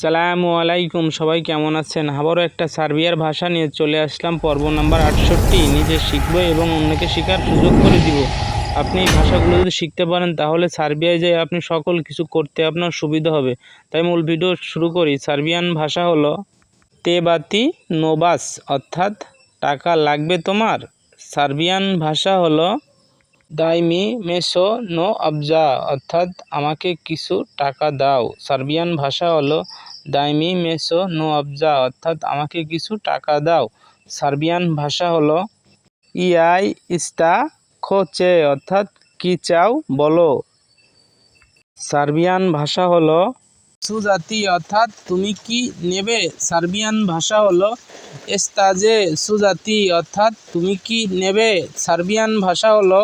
আসসালামু আলাইকুম, সবাই কেমন আছেন? আবারও একটা সার্বিয়ার ভাষা নিয়ে চলে আসলাম, পর্ব নাম্বার আটষট্টি। নিজে শিখব এবং অন্যকে শেখার সুযোগ করে দিব। আপনি এই ভাষাগুলো যদি শিখতে পারেন, তাহলে সার্বিয়ায় যেয়ে আপনি সকল কিছু করতে আপনার সুবিধা হবে। তাই মূল ভিডিও শুরু করি। সার্বিয়ান ভাষা হলো তেবাতি নোবাস, অর্থাৎ টাকা লাগবে তোমার। সার্বিয়ান ভাষা হলো দাইমি মেসো নো আবজা, অর্থাৎ আমাকে কিছু টাকা দাও। সার্বিয়ান ভাষা হলো দাইমি মেসো নো আবজা, অর্থাৎ আমাকে কিছু টাকা দাও। সার্বিয়ান ভাষা হলো ইয়াই ইস্তা খোচে, অর্থাৎ কি চাও বলো। সার্বিয়ান ভাষা হলো সুজাতি, অর্থাৎ তুমি কি নেবে? সার্বিয়ান ভাষা হলো এস্তাজে, সুজাতি, অর্থাৎ তুমি কি নেবে? সার্বিয়ান ভাষা হলো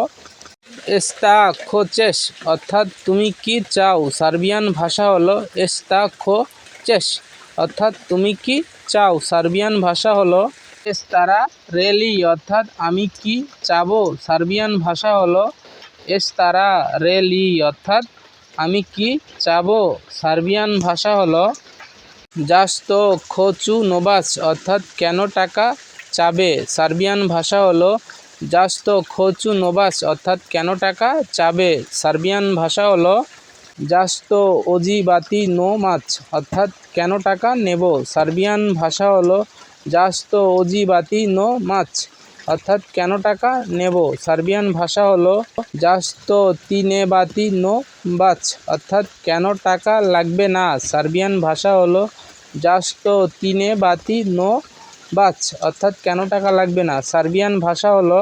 খোচেস অর্থাৎ তুমি কি চাও? সার্বিয়ান ভাষা হলো এস্তা খোচেস অর্থাৎ তুমি কি চাও? সার্বিয়ান ভাষা হলো এস্তারা রেলি, অর্থাৎ আমি কি চাবো? সার্বিয়ান ভাষা হলো এস্তারা রেলি, অর্থাৎ আমি কি চাবো? সার্বিয়ান ভাষা হলো জাস্ত খোচু নোবাস অর্থাৎ কেন টাকা চাবে? সার্বিয়ান ভাষা হলো জাস্ত খোচু নোবাস, অর্থাৎ কেন টাকা চাবে? সার্বিয়ান ভাষা হলো জাস্ত অজিবাতি নো মাছ, অর্থাৎ কেন টাকা নেব? সার্বিয়ান ভাষা হলো জাস্ত অজিবাতি নো মাছ, অর্থাৎ কেন টাকা নেব? সার্বিয়ান ভাষা হলো জাস্ত তিনে বাতি নো বাচ অর্থাৎ কেন টাকা লাগবে না? সার্বিয়ান ভাষা হলো জাস্ত তিনে বাতি নো বাচ, অর্থাৎ কেন টাকা লাগবে না? সার্বিয়ান ভাষা হলো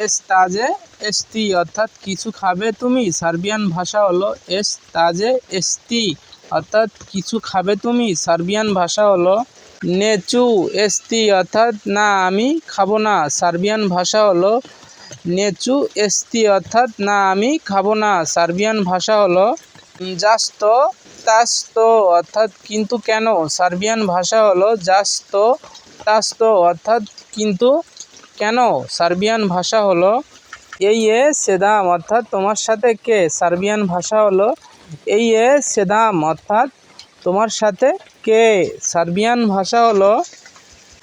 এস্তাজে এস্তি, অর্থাৎ কিছু খাবে তুমি। সার্বিয়ান ভাষা হলো এস তাজে এস্তি, অর্থাৎ কিছু খাবে তুমি। সার্বিয়ান ভাষা হলো নেচু এস্তি, অর্থাৎ না, আমি খাব না। সার্বিয়ান ভাষা হলো নেচু এস্তি, অর্থাৎ না, আমি খাব না। সার্বিয়ান ভাষা হলো জাস্ত তাস্ত, অর্থাৎ কিন্তু কেন? সার্বিয়ান ভাষা হলো জাস্ত তাস্ত অর্থাৎ কিন্তু কেন? সার্বিয়ান ভাষা হলো, এই এ সেদাম, অর্থাৎ তোমার সাথে কে? সার্বিয়ান ভাষা হলো, এই এ সেদাম, অর্থাৎ তোমার সাথে কে? সার্বিয়ান ভাষা হলো,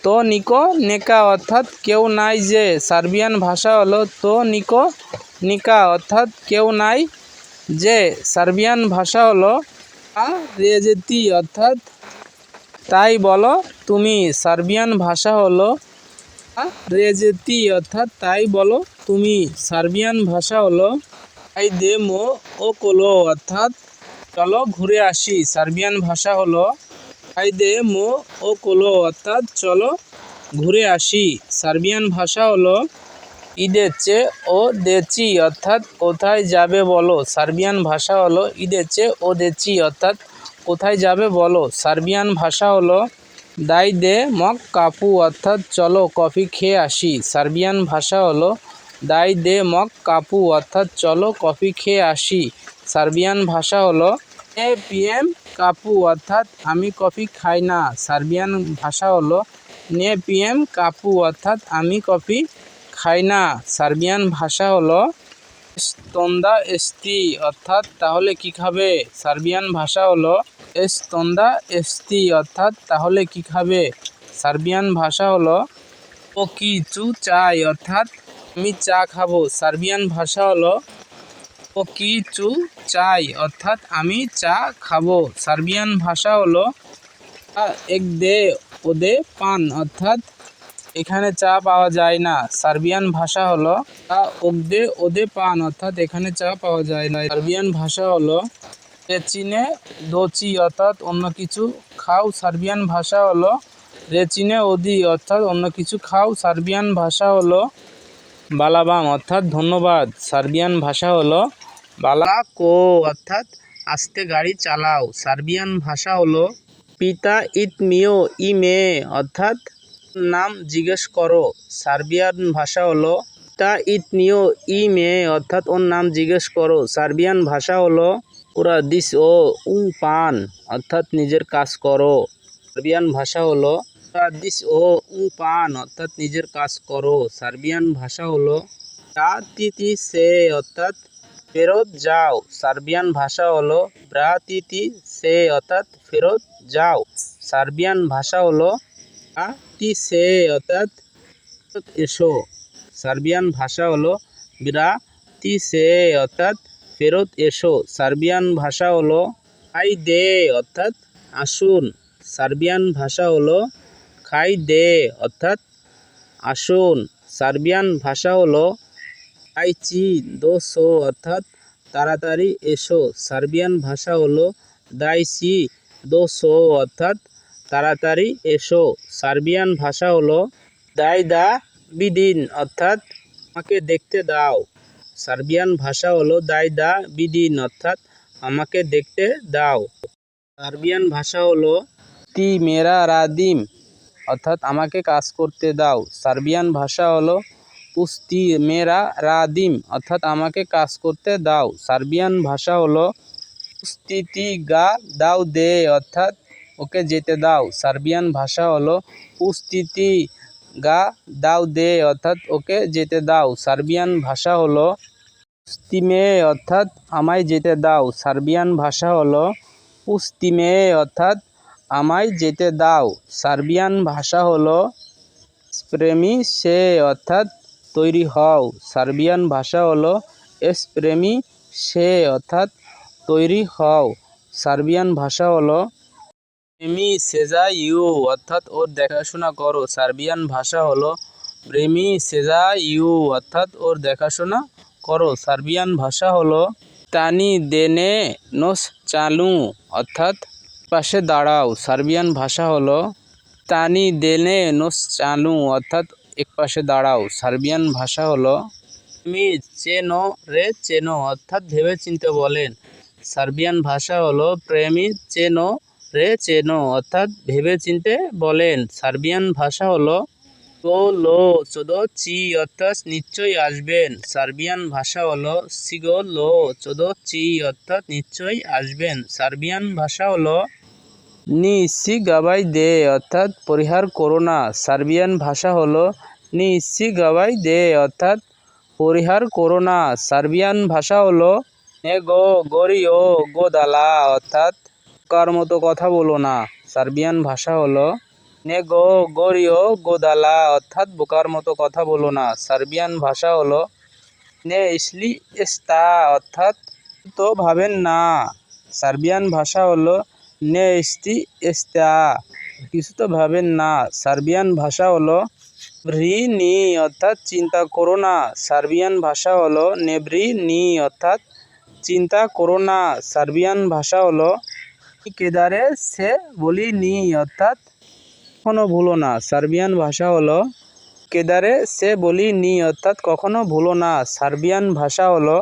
তো নিকো নেকা, অর্থাৎ কেউ নাই যে। সার্বিয়ান ভাষা হলো, তো নিকো নিকা, অর্থাৎ কেউ নাই যে। সার্বিয়ান ভাষা হলো রেজেতি অর্থাৎ তাই বলো, তুমি সার্বিয়ান ভাষা হলো রেজেতি, অর্থাৎ তাই বলো, তুমি সার্বিয়ান ভাষা হলো আই দে মো ও কোলো, অর্থাৎ চলো ঘুরে আসি। সার্বিয়ান ভাষা হলো আই দে মো ও কোলো, অর্থাৎ চলো ঘুরে আসি। সার্বিয়ান ভাষা হলো ইদেচে ও দেচি, অর্থাৎ কোথায় যাবে বলো। সার্বিয়ান ভাষা হলো ইদেচে ও দেচি, অর্থাৎ কোথায় যাবে বলো? সার্বিয়ান ভাষা হলো, দাই দে মক কাপু, অর্থাৎ চলো কফি খেয়ে আসি। সার্বিয়ান ভাষা হলো, দাই দে মক কাপু, অর্থাৎ চলো কফি খেয়ে আসি। সার্বিয়ান ভাষা হলো, এ পিএম কাপু, অর্থাৎ আমি কফি খাই না। সার্বিয়ান ভাষা হলো, নে পিএম কাপু, অর্থাৎ আমি কফি খাই না। সার্বিয়ান ভাষা হলো, স্তন্দা এস্তি, অর্থাৎ তাহলে কি খাবে? সার্বিয়ান ভাষা হলো এস্তন্দা এস্তি অর্থাৎ তাহলে কি খাবে? সার্বিয়ান ভাষা হলো ও কিছু চাই অর্থাৎ আমি চা খাব। সার্বিয়ান ভাষা হলো ও কিছু চাই অর্থাৎ আমি চা খাব। সার্বিয়ান ভাষা হলো এক দে ওদে পান অর্থাৎ এখানে চা পাওয়া যায় না। সার্বিয়ান ভাষা হলো আ, ওগদে ওদে পান অর্থাৎ এখানে চা পাওয়া যায় না। সার্বিয়ান ভাষা হলো রেচিনে দোচি অর্থাৎ অন্য কিছু খাও সার্বিয়ান ভাষা হলো রেচিনে ওদি অর্থাৎ অন্য কিছু খাও সার্বিয়ান ভাষা হলো বালাবাম অর্থাৎ ধন্যবাদ। সার্বিয়ান ভাষা হলো বালা কো অর্থাৎ আস্তে গাড়ি চালাও। সার্বিয়ান ভাষা হলো পিতা ইত মিও ই মে অর্থাৎ নাম জিজ্ঞেস করো। সার্বিয়ান ভাষা হলো পিতা ই মে অর্থাৎ ওর নাম জিজ্ঞেস করো। সার্বিয়ান ভাষা হলো পুরা দিস, ও উং পান, অর্থাৎ নিজের কাজ করো। সার্বিয়ান ভাষা হলো পুরা দিস, ও উং পান, অর্থাৎ নিজের কাজ করো। সার্বিয়ান ভাষা হলো তা তিতি সে, অর্থাৎ ফেরত যাও। সার্বিয়ান ভাষা হলো, ব্রা তিতি সে, অর্থাৎ ফেরত যাও। সার্বিয়ান ভাষা হলো তি, সে, অর্থাৎ এসো। সার্বিয়ান ভাষা হলো, বিরা, তি, সে, অর্থাৎ ফেরত এসো। সার্বিয়ান ভাষা হলো খাই দে, অর্থাৎ আসুন। সার্বিয়ান ভাষা হলো খাই দে, অর্থাৎ আসুন। সার্বিয়ান ভাষা হলো আইচি দোসো অর্থাৎ তাড়াতাড়ি এসো। সার্বিয়ান ভাষা হলো দাইসি দোসো অর্থাৎ তাড়াতাড়ি এসো। সার্বিয়ান ভাষা হলো দাই দা বিদিন, অর্থাৎ আমাকে দেখতে দাও। সার্বিয়ান ভাষা হলো দাই দা বিদিন অর্থাৎ আমাকে দেখতে দাও। সার্বিয়ান ভাষা হলো তি মেরা রাদিম, অর্থাৎ আমাকে কাজ করতে দাও। সার্বিয়ান ভাষা হলো পুস্তি মেরা রাদিম, অর্থাৎ আমাকে কাজ করতে দাও। সার্বিয়ান ভাষা হলো পুস্তিতি গা দাও দে, অর্থাৎ ওকে যেতে দাও। সার্বিয়ান ভাষা হলো পুস্তিতি গা দাও দে, অর্থাৎ ওকে যেতে দাও। সার্বিয়ান ভাষা হলো পুস্তিমে, অর্থাৎ আমায় যেতে দাও। সার্বিয়ান ভাষা হলো পুস্তিমে, অর্থাৎ আমায় যেতে দাও। সার্বিয়ান ভাষা হলো প্রেমী সে অর্থাৎ তৈরি হও। সার্বিয়ান ভাষা হলো এসপ্রেমী সে অর্থাৎ তৈরি হও। সার্বিয়ান ভাষা হলো প্রেমী সেজা ইউ অর্থাৎ ওর দেখাশোনা করো। সার্বিয়ান ভাষা হলো প্রেমী সেজা ইউ অর্থাৎ ওর দেখাশোনা করো। সার্বিয়ান ভাষা হলো তানি দেনে নোস চালু, অর্থাৎ পাশে দাঁড়াও। সার্বিয়ান ভাষা হলো তানি দেনে নোস চালু, অর্থাৎ এক পাশে দাঁড়াও। সার্বিয়ান ভাষা হলো মি চেনো রে চেনো, অর্থাৎ ভেবে চিনতে বলেন। সার্বিয়ান ভাষা হলো প্রেমী চেনো রে চেনো, অর্থাৎ ভেবে চিনতে বলেন, সার্বিয়ান ভাষা হলো তো লো চোদো চি অর্থাৎ নিশ্চয়ই আসবেন। সার্বিয়ান ভাষা হলো সিগো লো চোদো চি অর্থাৎ নিশ্চয়ই আসবেন। সার্বিয়ান ভাষা হলো নি সি গাবাই দে অর্থাৎ পরিহার করো না। সার্বিয়ান ভাষা হলো নি সি গাবাই দে অর্থাৎ পরিহার করো না। সার্বিয়ান ভাষা হলো নে গো ও গোদালা অর্থাৎ কার মতো কথা বলো না। সার্বিয়ান ভাষা হলো, নে গো গরি গোদালা অর্থাৎ বোকার মতো কথা বলো না। সার্বিয়ান ভাষা হলো, নে ইসলি এস্তা অর্থাৎ তো ভাবেন না। সার্বিয়ান ভাষা হলো, নে ইস্তি এস্তা কিছু তো ভাবেন না। সার্বিয়ান ভাষা হলো ভ্রি নি অর্থাৎ চিন্তা করো না। সার্বিয়ান ভাষা হলো নেভ্রি নি অর্থাৎ চিন্তা করো না। সার্বিয়ান ভাষা হলো কেদারে সে বলি নি, অর্থাৎ কখনো ভুলো না। সার্বিয়ান ভাষা হলো, কেদারে সে বলি নি, অর্থাৎ কখনো ভুলো না। সার্বিয়ান ভাষা হলো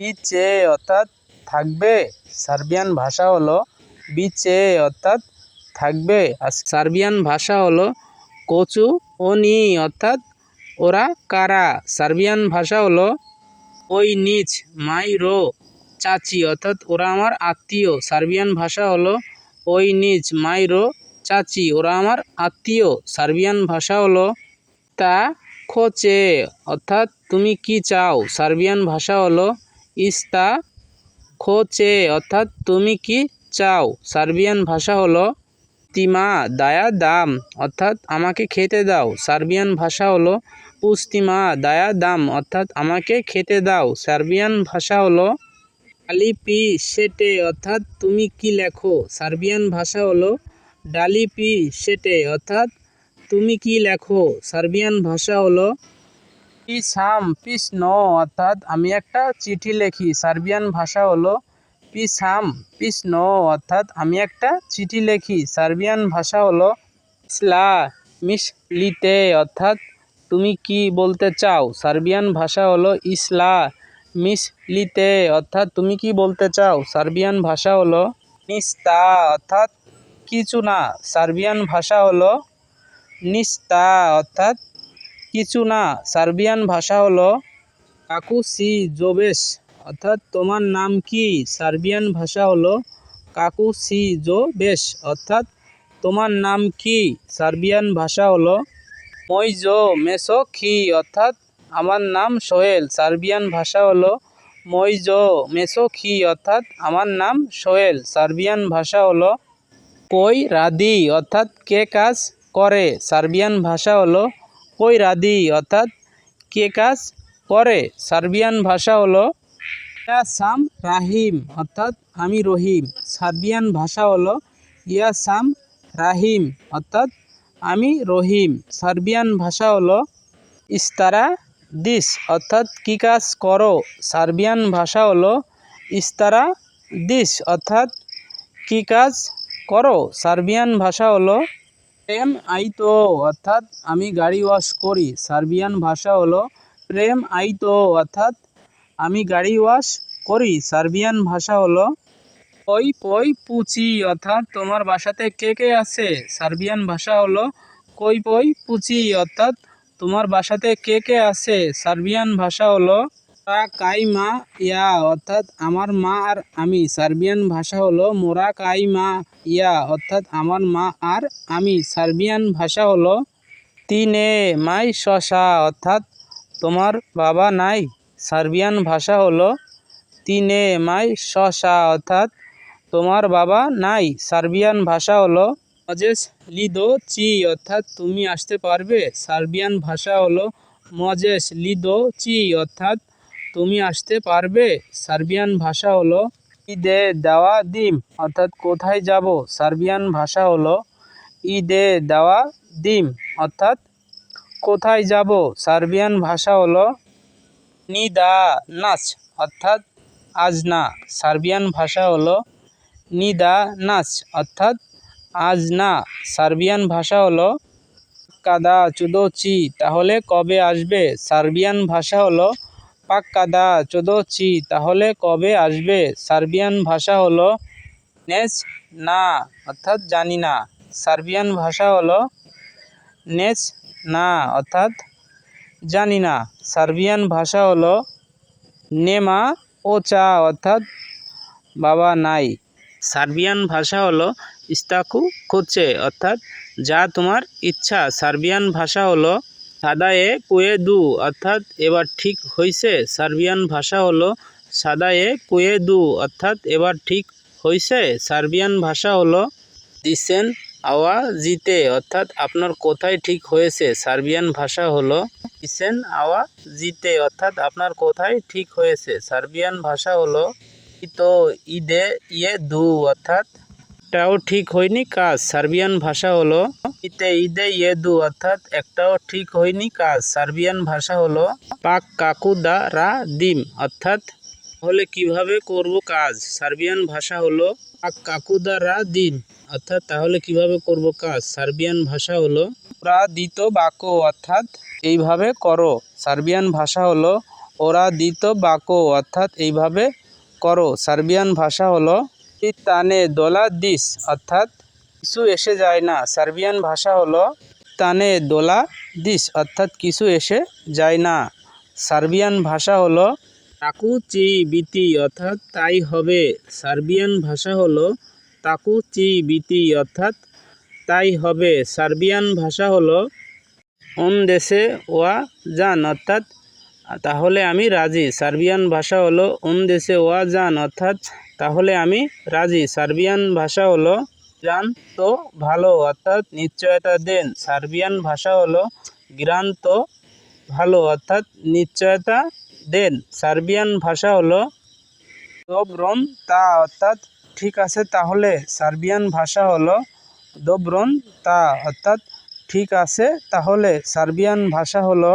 বিচে অর্থাৎ থাকবে। সার্বিয়ান ভাষা হলো, বিচে, অর্থাৎ থাকবে। আর সার্বিয়ান ভাষা হলো, কচু ও ওনি অর্থাৎ ওরা কারা। সার্বিয়ান ভাষা হলো, ওই নিচ মাই রো চাচি, অর্থাৎ ওরা আমার আত্মীয়। সার্বিয়ান ভাষা হলো ওই নিচ মাইরো চাচি, ওরা আমার আত্মীয়। সার্বিয়ান ভাষা হলো তা খোচে, অর্থাৎ তুমি কি চাও? সার্বিয়ান ভাষা হলো ইস্তা খোচে, অর্থাৎ তুমি কি চাও? সার্বিয়ান ভাষা হলো তিমা, দায়া, দাম, অর্থাৎ আমাকে খেতে দাও। সার্বিয়ান ভাষা হলো পুস্তিমা দায়া, দাম, অর্থাৎ আমাকে খেতে দাও। সার্বিয়ান ভাষা হলো ডালিপি সেটে, অর্থাৎ তুমি কি লেখো? সার্বিয়ান ভাষা হলো ডালিপি সেটে, অর্থাৎ তুমি কি লেখো? সার্বিয়ান ভাষা হলো পিসাম ন অর্থাৎ আমি একটা চিঠি লিখি। সার্বিয়ান ভাষা হলো পিস হাম পিস ন অর্থাৎ আমি একটা চিঠি লিখি। সার্বিয়ান ভাষা হলো ইসলা মিসলিতে, অর্থাৎ তুমি কি বলতে চাও? সার্বিয়ান ভাষা হলো ইসলা মিসলিতে অর্থাৎ তুমি কি বলতে চাও? সার্বিয়ান ভাষা হলো নিস্তা, অর্থাৎ কিছু না। সার্বিয়ান ভাষা হলো নিস্তা, অর্থাৎ কিছু না। সার্বিয়ান ভাষা হলো কাকুসি জোবেশ অর্থাৎ তোমার নাম কি? সার্বিয়ান ভাষা হলো কাকুসি জোবেশ অর্থাৎ তোমার নাম কি? সার্বিয়ান ভাষা হলো মইজো মেসো খি অর্থাৎ আমার নাম সোহেল। সার্বিয়ান ভাষা হলো মইজো, মেসো খি অর্থাৎ আমার নাম সোহেল। সার্বিয়ান ভাষা হলো কই রাদি অর্থাৎ কে কাজ করে। সার্বিয়ান ভাষা হলো কই রাদি অর্থাৎ কে কাজ করে। সার্বিয়ান ভাষা হলো ইয়া সাম রাহিম অর্থাৎ আমি রহিম। সার্বিয়ান ভাষা হলো ইয়া সাম রাহিম অর্থাৎ আমি রহিম। সার্বিয়ান ভাষা হলো ইস্তারা দিস, অর্থাৎ কী কাজ করো? সার্বিয়ান ভাষা হলো ইস্তারা দিস, অর্থাৎ কী কাজ করো? সার্বিয়ান ভাষা হলো প্রেম আইতো অর্থাৎ আমি গাড়ি ওয়াশ করি। সার্বিয়ান ভাষা হলো প্রেম আইতো অর্থাৎ আমি গাড়ি ওয়াশ করি। সার্বিয়ান ভাষা হলো পই পই, পুচি, অর্থাৎ তোমার বাসাতে কে কে আছে? সার্বিয়ান ভাষা হলো কই, পই, পুচি, অর্থাৎ তোমার বাসাতে কে কে আছে? সার্বিয়ান ভাষা হলো মোরা কাই মা ইয়া, অর্থাৎ আমার মা আর আমি। সার্বিয়ান ভাষা হলো মোরা কাই মা ইয়া, অর্থাৎ আমার মা আর আমি। সার্বিয়ান ভাষা হলো তিনে মাই শশা, অর্থাৎ তোমার বাবা নাই। সার্বিয়ান ভাষা হলো তিনে মাই শশা, অর্থাৎ তোমার বাবা নাই। সার্বিয়ান ভাষা হলো লিদো, চি, অর্থাৎ তুমি আসতে পারবে। সার্বিয়ান ভাষা হলো মজেস লিদো, চি, অর্থাৎ তুমি আসতে পারবে। সার্বিয়ান ভাষা হলো ঈদে দেওয়া দিম, অর্থাৎ কোথায় যাব? সার্বিয়ান ভাষা হলো ঈদে দেওয়া দিম, অর্থাৎ কোথায় যাব? সার্বিয়ান ভাষা হলো নিদা নাচ অর্থাৎ আজ না। সার্বিয়ান ভাষা হলো নিদা নাচ অর্থাৎ আজ না, সার্বিয়ান ভাষা হলো কাদা চুদোচি তাহলে কবে আসবে? সার্বিয়ান ভাষা হলো পাক্কাদা চোদোচি তাহলে কবে আসবে? সার্বিয়ান ভাষা হলো নেস না, অর্থাৎ জানি না। সার্বিয়ান ভাষা হলো নেস না, অর্থাৎ জানি না। সার্বিয়ান ভাষা হলো নেমা ওচা, অর্থাৎ বাবা নাই। সার্বিয়ান ভাষা হলো ইস্তাকু খুঁজছে অর্থাৎ যা তোমার ইচ্ছা। সার্বিয়ান ভাষা হলো সাদায়ে কুয়ে দু, অর্থাৎ এবার ঠিক হইছে। সার্বিয়ান ভাষা হলো সাদায়ে কুয়ে দু, অর্থাৎ এবার ঠিক হইছে। সার্বিয়ান ভাষা হলো দিসেন আওয়া জিতে, অর্থাৎ আপনার কোথায় ঠিক হয়েছে। সার্বিয়ান ভাষা হলো দিসেন আওয়া জিতে, অর্থাৎ আপনার কোথায় ঠিক হয়েছে। সার্বিয়ান ভাষা হলো তো ঈদে ইয়ে দু, অর্থাৎ একটাও ঠিক হয়নি কাজ। সার্বিয়ান ভাষা হলো ইতে ঈদে ইয়ে দু, অর্থাৎ একটাও ঠিক হয়নি কাজ। সার্বিয়ান ভাষা হলো পাক কাকু দা রা দিম, অর্থাৎ তাহলে কীভাবে করব কাজ? সার্বিয়ান ভাষা হলো পাক কাকু দা রা দিম অর্থাৎ তাহলে কীভাবে করব কাজ? সার্বিয়ান ভাষা হলো ওরা দিত বাকো, অর্থাৎ এইভাবে করো। সার্বিয়ান ভাষা হলো ওরা দিত বাকো, অর্থাৎ এইভাবে করো। সার্বিয়ান ভাষা হলো তানে দোলা দিস, অর্থাৎ কিছু এসে যায় না। সার্বিয়ান ভাষা হলো তানে দোলা দিস, অর্থাৎ কিছু এসে যায় না। সার্বিয়ান ভাষা হলো তাকু চি বিতি অর্থাৎ তাই হবে। সার্বিয়ান ভাষা হলো তাকু চি বিতি অর্থাৎ তাই হবে। সার্বিয়ান ভাষা হলো অন দেশে ওয়া যান, অর্থাৎ তাহলে আমি রাজি। সার্বিয়ান ভাষা হলো অন দেশে ওয়া যান অর্থাৎ তাহলে আমি রাজি। সার্বিয়ান ভাষা হলো গ্রান তো ভালো, অর্থাৎ নিশ্চয়তা দেন। সার্বিয়ান ভাষা হলো গ্রান তো ভালো, অর্থাৎ নিশ্চয়তা দেন। সার্বিয়ান ভাষা হলো দোব্রন, তা, অর্থাৎ ঠিক আছে তাহলে। সার্বিয়ান ভাষা হলো দোব্রন, তা, অর্থাৎ ঠিক আছে তাহলে। সার্বিয়ান ভাষা হলো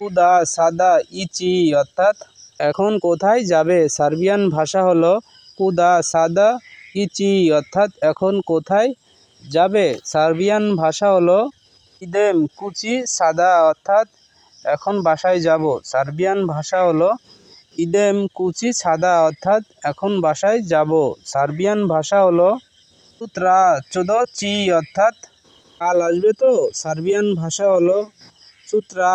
কুদা, সাদা, ইচি, অর্থাৎ এখন কোথায় যাবে? সার্বিয়ান ভাষা হলো কুদা, সাদা, ইচি, অর্থাৎ এখন কোথায় যাবে? সার্বিয়ান ভাষা হলো ইদেম, কুচি, সাদা, অর্থাৎ এখন বাসায় যাব। সার্বিয়ান ভাষা হলো ইদেম, কুচি, সাদা, অর্থাৎ এখন বাসায় যাব। সার্বিয়ান ভাষা হলো সুত্রা চোদো, চি, অর্থাৎ কাল আসবে তো? সার্বিয়ান ভাষা হলো সুত্রা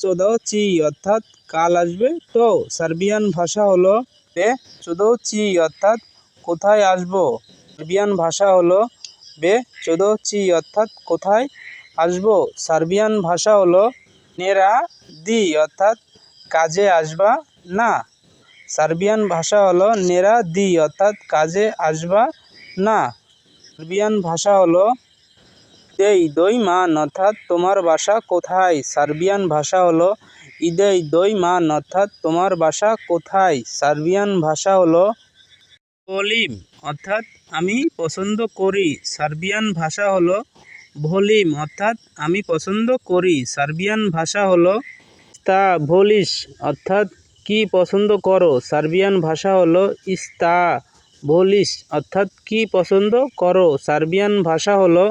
চোদো চি অর্থাৎ কাল আসবে। তো সার্বিয়ান ভাষা হলো বে চোদো চি অর্থাৎ কোথায় আসব? সার্বিয়ান ভাষা হলো বে চোদো চি অর্থাৎ কোথায় আসব? সার্বিয়ান ভাষা হলো নেরা দি অর্থাৎ কাজে আসবা না। সার্বিয়ান ভাষা হলো নেরা দি অর্থাৎ কাজে আসবা না। সার্বিয়ান ভাষা হলো ইদেই দই মান অর্থাৎ তোমার বাসা কোথায়? সার্বিয়ান ভাষা হলো ইদেই দই মান অর্থাৎ তোমার বাসা কোথায়? সার্বিয়ান ভাষা হলো ভলিম, অর্থাৎ আমি পছন্দ করি। সার্বিয়ান ভাষা হলো ভলিম, অর্থাৎ আমি পছন্দ করি। সার্বিয়ান ভাষা হলো তা ভলিস অর্থাৎ কি পছন্দ করো? সার্বিয়ান ভাষা হলো ইস্তা ভলিস অর্থাৎ কি পছন্দ করো? সার্বিয়ান ভাষা হলো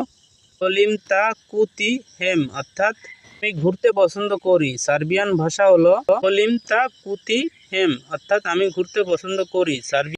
ভলিম তা কুতি হেম অর্থাৎ আমি ঘুরতে পছন্দ করি। সার্বিয়ান ভাষা হলো সলিম তা কুতি হেম অর্থাৎ আমি ঘুরতে পছন্দ করি। সার্বিয়ান